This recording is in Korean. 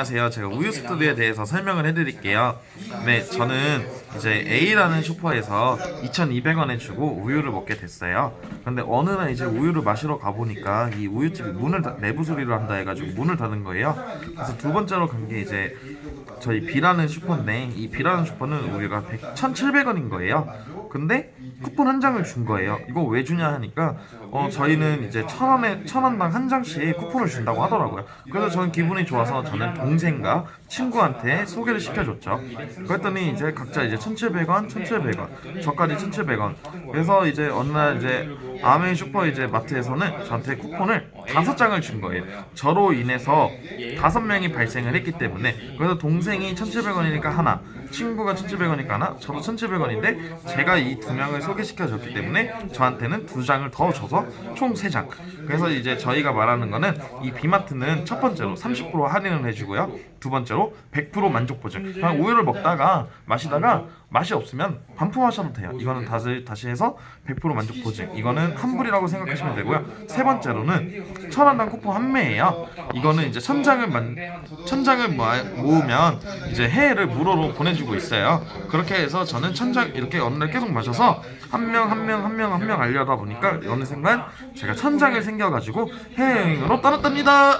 안녕하세요. 제가 우유 스튜디오에 대해서 설명을 해드릴게요. 네, 저는 이제 A라는 슈퍼에서 2,200원에 주고 우유를 먹게 됐어요. 근데 어느 날 이제 우유를 마시러 가보니까 이 우유집이 문을 닫- 내부 수리를 한다 해가지고 문을 닫은 거예요. 그래서 두 번째로 간 게 이제 저희 B라는 슈퍼인데 이 B라는 슈퍼는 우유가 100, 1,700원인 거예요. 근데 쿠폰 한 장을 준 거예요. 이거 왜 주냐 하니까 어 저희는 이제 천 원에 천 원당 한 장씩 쿠폰을 준다고 하더라고요. 그래서 저는 기분이 좋아서 저는 동생과 친구한테 소개를 시켜줬죠. 그랬더니 이제 각자 이제 1,700원, 1,700원, 저까지 1,700원. 그래서 이제 어느 날 이제 아메 슈퍼 이제 마트에서는 저한테 쿠폰을 다섯 장을 준 거예요. 저로 인해서 다섯 명이 발생을 했기 때문에 그래서 동생이 1,700원이니까 하나, 친구가 1,700원이니까 하나, 저도 1,700원인데 제가 이 두 명을 소개시켜 줬기 때문에 저한테는 두 장을 더 줘서 총 세 장. 그래서 이제 저희가 말하는 거는 이 비마트는 첫 번째로 30% 할인을 해주고 요. 두 번째로 100% 만족 보증. 그냥 우유를 먹다가 마시다가 맛이 없으면 반품하셔도 돼요. 이거는 다시 다시 해서 100% 만족 보증. 이거는 환불이라고 생각하시면 되고요. 세 번째로는 천 원당 쿠폰 판매예요. 이거는 이제 천 장을 만, 천 장을 모아- 모으면 이제 해외를 무료로 보내주고 있어요. 그렇게 해서 저는 천장 이렇게 어느 날 계속 마셔서 한 명 한 명 한 명 한 명 알려다 보니까 어느 순간 제가 천 장을 생겨가지고 해외여행으로 떠났답니다.